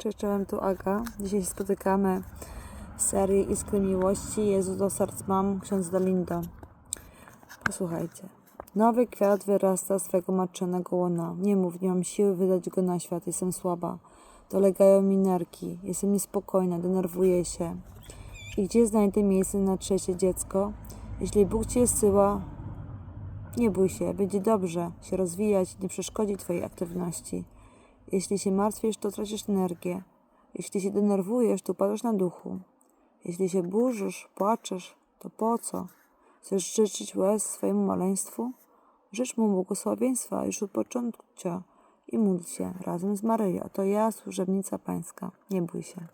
Cześć, czołem, tu Aga. Dzisiaj się spotykamy w serii Iskry Miłości Jezu do serc mam, ksiądz Dolindo. Posłuchajcie. Nowy kwiat wyrasta z swego matczonego łona. Nie mów, nie mam siły wydać go na świat, jestem słaba. Dolegają mi nerki, jestem niespokojna, denerwuję się. I gdzie znajdę miejsce na trzecie dziecko? Jeśli Bóg Cię zsyła, nie bój się, będzie dobrze się rozwijać, nie przeszkodzi Twojej aktywności. Jeśli się martwisz, to tracisz energię. Jeśli się denerwujesz, to upadasz na duchu. Jeśli się burzysz, płaczesz, to po co? Chcesz życzyć łez swojemu maleństwu? Życz mu błogosławieństwa już od początcia i módl się razem z Maryją. To ja, służebnica pańska. Nie bój się.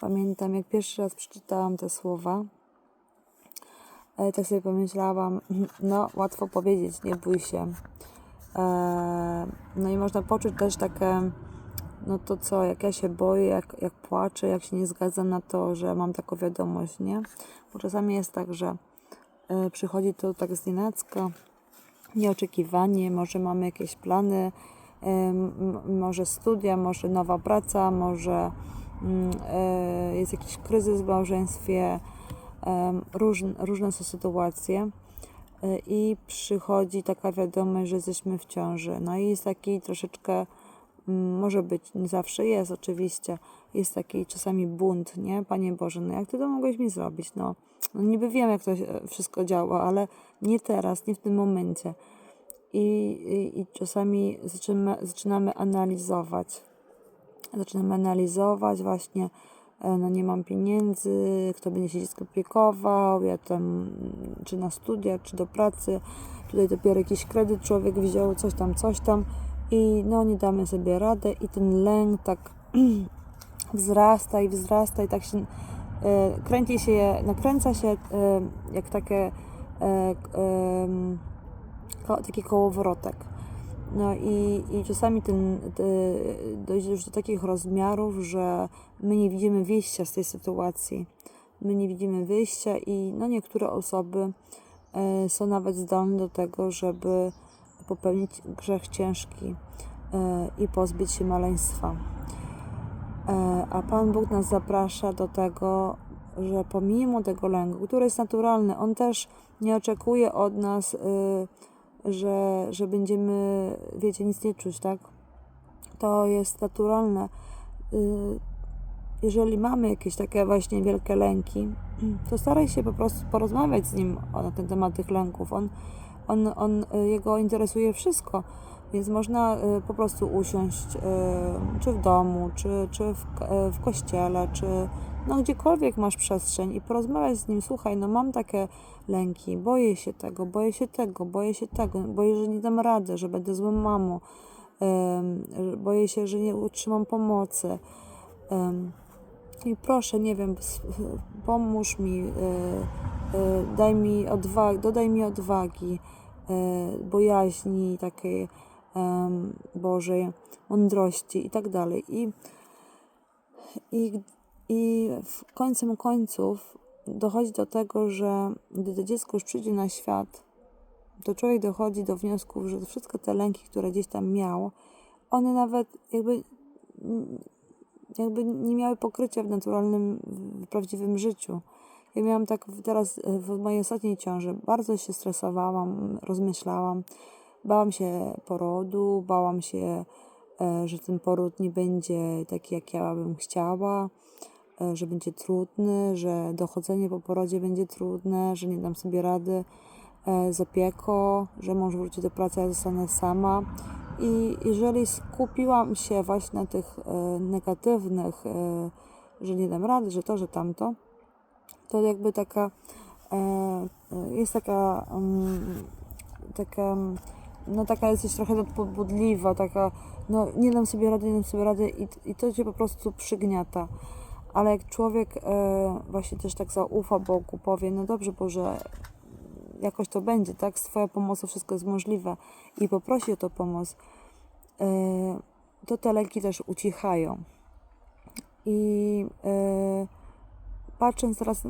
Pamiętam, jak pierwszy raz przeczytałam te słowa, tak sobie pomyślałam, no łatwo powiedzieć, nie bój się. E, No i można poczuć też takie, no to co, jak ja się boję, jak, jak płaczę, jak się nie zgadzam na to, że mam taką wiadomość, nie? Bo czasami jest tak, że e, przychodzi to tak znienacka, nieoczekiwanie, może mamy jakieś plany, e, może studia, może nowa praca, może mm, jest jakiś kryzys w małżeństwie, em, różn, różne są sytuacje i przychodzi taka wiadomość, że jesteśmy w ciąży. No i jest taki troszeczkę, mm, może być, nie zawsze jest oczywiście, jest taki czasami bunt, nie? Panie Boże, no jak Ty to mogłeś mi zrobić? No, no niby wiem, jak to się- wszystko działa, ale nie teraz, nie w tym momencie. I, i, i czasami zaczynamy, zaczynamy analizować. Zaczynamy analizować właśnie, e, no nie mam pieniędzy, kto będzie się dziecko opiekował, ja tam, mm, czy na studia, czy do pracy, tutaj dopiero jakiś kredyt człowiek wziął, coś tam, coś tam i no nie damy sobie radę i ten lęk tak wzrasta i wzrasta i tak się e, kręci się, nakręca się e, jak takie e, taki kołowrotek. No i, i czasami ten, te, dojdzie już do takich rozmiarów, że my nie widzimy wyjścia z tej sytuacji. My nie widzimy wyjścia i no niektóre osoby e, są nawet zdolne do tego, żeby popełnić grzech ciężki e, i pozbyć się maleństwa. E, A Pan Bóg nas zaprasza do tego, że pomimo tego lęku, który jest naturalny, On też nie oczekuje od nas, y, że, że będziemy, wiecie, nic nie czuć, tak? To jest naturalne. Y, Jeżeli mamy jakieś takie właśnie wielkie lęki, to staraj się po prostu porozmawiać z Nim na ten temat tych lęków. On, on, on, y, jego interesuje wszystko, więc można y, po prostu usiąść, czy w domu, czy, czy w, w kościele, czy no gdziekolwiek masz przestrzeń i porozmawiać z nim. Słuchaj, no mam takie lęki, boję się tego, boję się tego, boję się tego, boję, że nie dam rady, że będę złą mamą, że- boję się, że nie utrzymam pomocy. Em, I proszę, nie wiem, pomóż mi, y, y, daj mi odwagi, dodaj mi odwagi, y, bojaźni takiej Bożej, mądrości i tak dalej. I, i, I w końcem końców dochodzi do tego, że gdy to dziecko już przyjdzie na świat, to człowiek dochodzi do wniosków, że wszystkie te lęki, które gdzieś tam miał, one nawet jakby jakby nie miały pokrycia w naturalnym, w prawdziwym życiu. Ja miałam tak teraz w mojej ostatniej ciąży, bardzo się stresowałam, rozmyślałam, bałam się porodu, bałam się, e, że ten poród nie będzie taki, jak ja bym chciała, że będzie trudny, że dochodzenie po porodzie będzie trudne, że nie dam sobie rady e, z opieką, że mąż wróci do pracy, a ja zostanę sama. I jeżeli skupiłam się właśnie na tych e, negatywnych, e, że nie dam rady, że to, że tamto, to jakby taka e, e, jest taka mm, taka no taka jesteś trochę nadpobudliwa, taka no nie dam sobie rady, nie dam sobie rady i, i to cię po prostu przygniata. Ale jak człowiek e, właśnie też tak zaufa Bogu, powie, no dobrze Boże, jakoś to będzie, tak? Z Twoją pomocą wszystko jest możliwe i poprosi o tą pomoc, e, to te lęki też ucichają. I e, patrząc teraz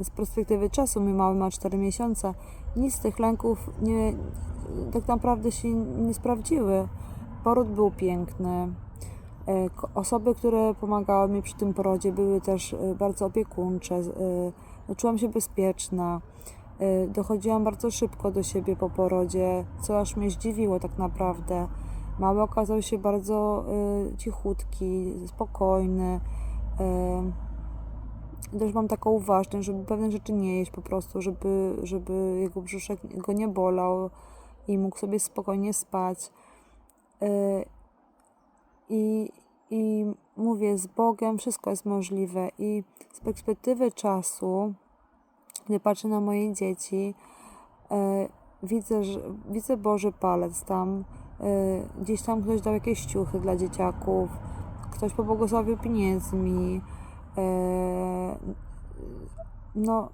z perspektywy czasu, mój mały ma 4 miesiące, nic z tych lęków nie, tak naprawdę się nie sprawdziły. Poród był piękny, Osoby, które pomagały mi przy tym porodzie, były też e, bardzo opiekuńcze. e, no, Czułam się bezpieczna. E, Dochodziłam bardzo szybko do siebie po porodzie, co aż mnie zdziwiło tak naprawdę. Mały okazał się bardzo e, cichutki, spokojny. E, też mam taką uważność, żeby pewne rzeczy nie jeść po prostu, żeby, żeby jego brzuszek go nie bolał i mógł sobie spokojnie spać. I, I mówię, z Bogiem wszystko jest możliwe. I z perspektywy czasu, gdy patrzę na moje dzieci, e, widzę, że, widzę Boży palec tam. E, gdzieś tam ktoś dał jakieś ciuchy dla dzieciaków, ktoś pobłogosławił pieniędzmi. E, no,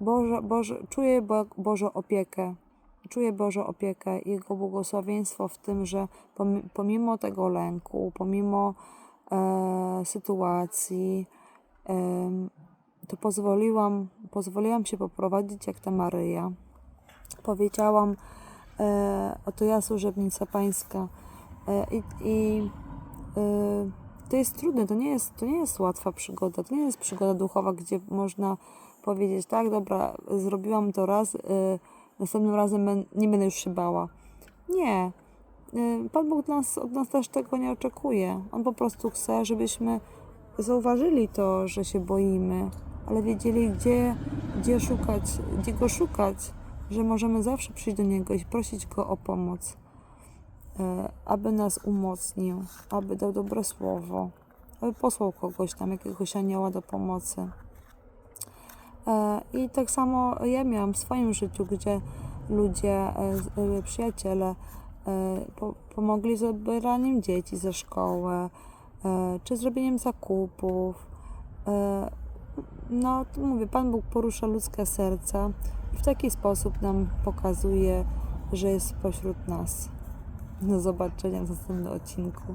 Boże, Boże, czuję Bo, Bożą opiekę. Czuję Bożą opiekę Jego błogosławieństwo w tym, że pomi- pomimo tego lęku, pomimo e, sytuacji, em, to pozwoliłam, pozwoliłam się poprowadzić jak ta Maryja. Powiedziałam, e, oto ja służebnica Pańska. E, I i e, to jest trudne, to nie jest, to nie jest łatwa przygoda, to nie jest przygoda duchowa, gdzie można powiedzieć, tak, dobra, zrobiłam to raz, e, następnym razem nie będę już się bała. Nie. E, Pan Bóg nas, od nas też tego nie oczekuje. On po prostu chce, żebyśmy zauważyli to, że się boimy, ale wiedzieli, gdzie, gdzie szukać, gdzie go szukać, że możemy zawsze przyjść do niego i prosić go o pomoc, e, aby nas umocnił, aby dał dobre słowo, aby posłał kogoś tam, jakiegoś anioła do pomocy. E, I tak samo ja miałam w swoim życiu, gdzie ludzie, e, e, przyjaciele po, pomogli z odbieraniem dzieci ze szkoły, czy zrobieniem zakupów. No, to mówię, Pan Bóg porusza ludzkie serca i w taki sposób nam pokazuje, że jest pośród nas. Do zobaczenia w następnym odcinku.